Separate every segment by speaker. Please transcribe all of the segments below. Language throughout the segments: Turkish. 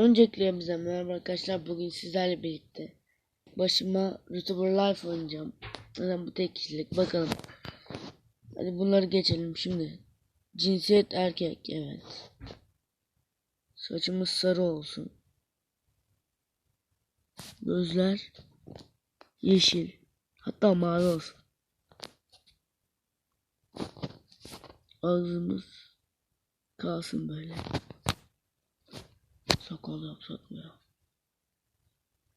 Speaker 1: Öncelikle bize merhaba arkadaşlar. Bugün sizlerle birlikte başıma YouTuber Life oynayacağım. Zaten bu tek kişilik. Bakalım. Hadi bunları geçelim şimdi. Cinsiyet erkek. Evet. Saçımız sarı olsun. Gözler yeşil. Hatta mavi olsun. Ağzımız kalsın böyle. Sakal yapsak mı ya?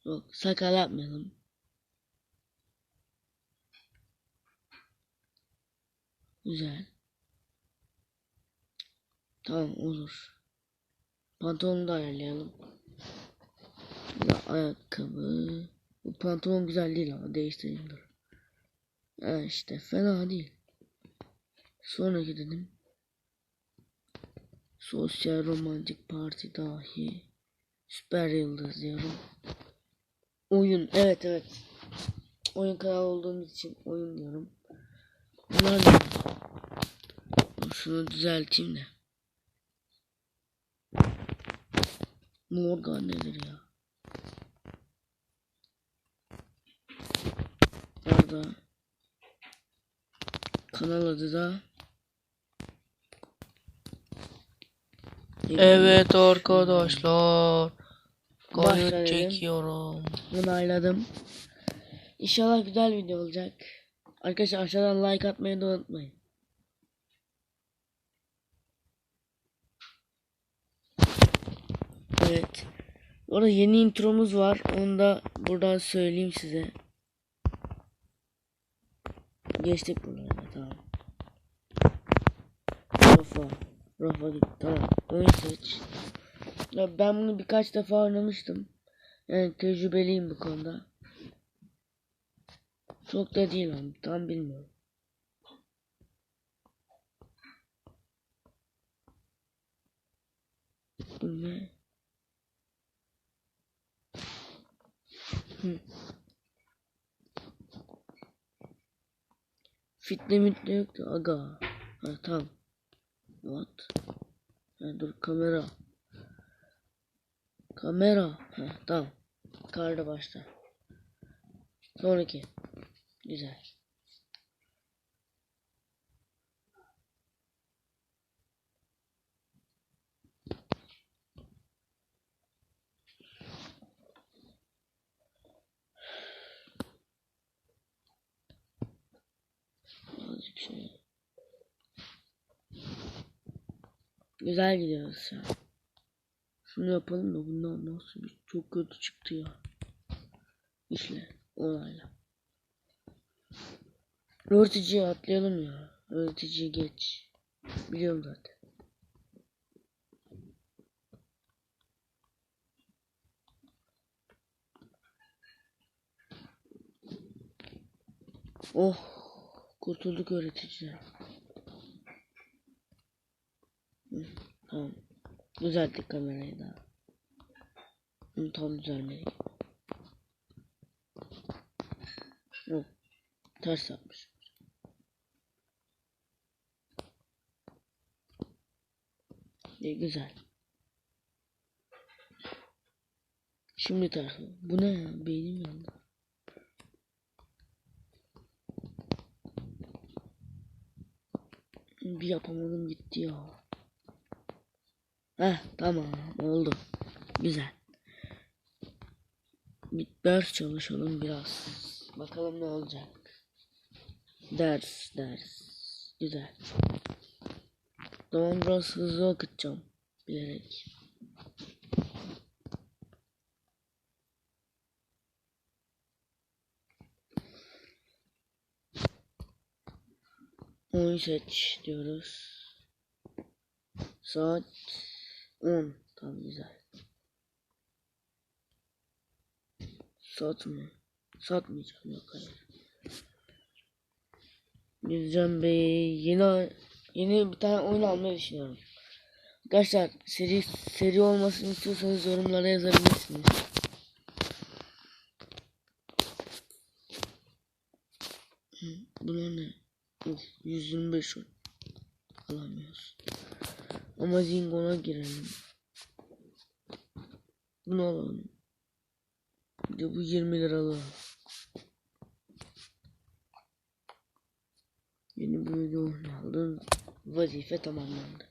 Speaker 1: Yok sakal yapmayalım. Güzel. Tamam olur. Pantolonu da ayarlayalım. Bu ayakkabı. Bu pantolon güzel değil ama değiştireyim dur. Ha işte fena değil. Sonraki dedim. Sosyal romantik parti dahi. Süper yıldız diyorum. Oyun evet evet. Oyun kanalı olduğumuz için oyun diyorum. Bunlar Şunu düzelteyim de. Morgan nedir ya? Orada. Kanal adı da
Speaker 2: Evet arkadaşlar.
Speaker 1: Dedim.
Speaker 2: çekiyorum.
Speaker 1: Onayladım. İnşallah güzel video olacak. Arkadaşlar aşağıdan like atmayı da unutmayın. Evet. Bu arada yeni intromuz var. Onu da buradan söyleyeyim size. Geçtik buraları da tamam. Rafa. Rafa git tamam. Oyun seç. Ya ben bunu birkaç defa oynamıştım. Yani tecrübeliyim bu konuda. Çok da değil ama tam bilmiyorum. Bu ne? Hı. Fitne mitle yoktu aga. Ha tamam. What? Ha, dur kamera. Kamera. Ha tamam. Karda başla. Sonraki. Güzel. Azıcık şey. Güzel gidiyoruz an. Şunu yapalım da bundan nasıl bir çok kötü çıktı ya. İşle onayla. Öğreticiyi atlayalım ya. Öğreticiyi geç. Biliyorum zaten. Oh. Kurtulduk öğreticiden. Tamam. Düzelttik kamerayı da. Tam düzelmedi. Yok. Ters yapmış. İyi güzel. Şimdi ters. Bu ne ya? Beynim yandı. Bir yapamadım gitti ya. Heh tamam oldu. Güzel. Bir ders çalışalım biraz. Bakalım ne olacak. Ders ders. Güzel. Tamam biraz hızlı okutacağım. Bilerek. Oyun seç diyoruz. Saat 10. Tamam güzel. Saat mı? Satmayacağım yok hayır. Gülcan Bey yeni yeni bir tane oyun almayı düşünüyorum. Arkadaşlar seri seri olmasını istiyorsanız yorumlara yazabilirsiniz. Hı, Bunlar ne? Uf 125 on. Alamıyoruz. Ama Zingon'a girelim. Bunu alalım. Bir de bu 20 liralı. Yeni bir video aldım. Vazife tamamlandı.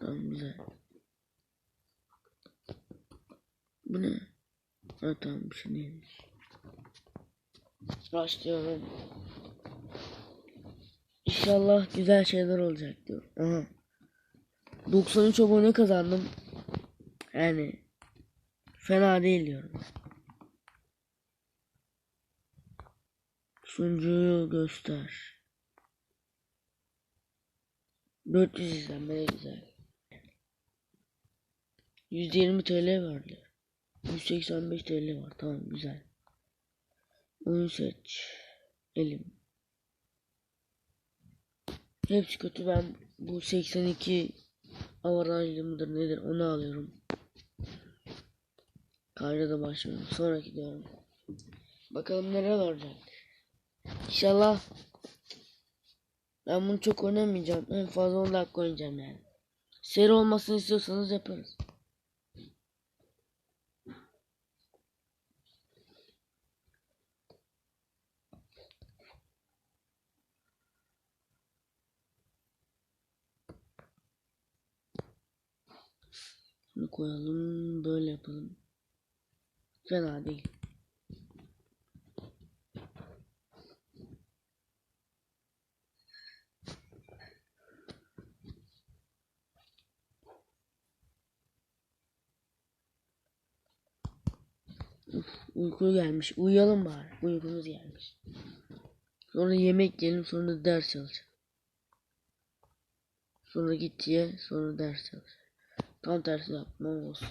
Speaker 1: Tamam güzel. Bu ne? Ha tamam bir şey değilmiş. Başlıyorum. İnşallah güzel şeyler olacak diyor. Aha. 93 abone kazandım. Yani fena değil diyorum. Sunucuyu göster. 400 izlenme ne güzel. 120 TL verdi. 185 TL var. Tamam güzel. Oyun seç. Elim. Hepsi kötü. Ben bu 82 avarajlı mıdır nedir onu alıyorum. Kayda da başlıyorum. Sonraki diyorum. Bakalım neler olacak. İnşallah ben bunu çok oynamayacağım. En fazla 10 dakika oynayacağım yani. Seri olmasını istiyorsanız yaparız. Bunu koyalım. Böyle yapalım. Fena değil. Uf, uyku gelmiş. Uyuyalım bari. Uykumuz gelmiş. Sonra yemek yiyelim. Sonra ders çalışalım. Sonra git. Sonra ders çalış. Tam tersi yapmam olsun.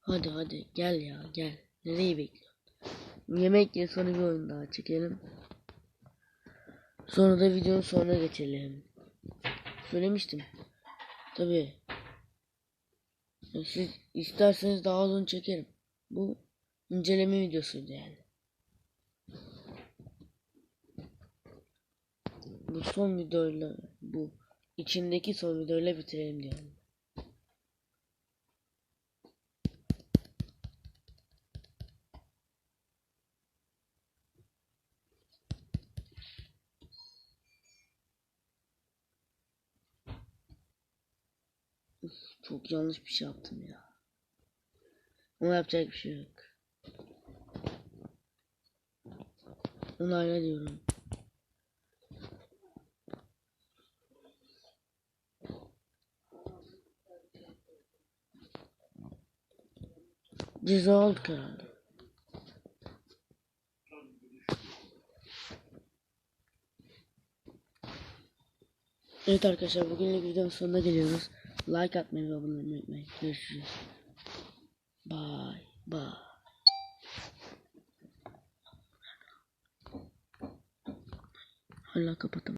Speaker 1: Hadi hadi gel ya gel. Nereyi bekliyorsun? Yemek ye sonra bir oyun daha çekelim. Sonra da videonun sonuna geçelim. Söylemiştim. Tabii. Siz isterseniz daha uzun çekerim. Bu inceleme videosuydu yani. Bu son videoyla bu içindeki son videoyla bitirelim diyorum. Çok yanlış bir şey yaptım ya. Ama yapacak bir şey yok. Onayla diyorum. Ceza aldık herhalde. Evet arkadaşlar bugünlük videonun sonuna geliyoruz. Like atmayı ve abone olmayı unutmayın. Görüşürüz. Bye. Bye. Hala kapatamam.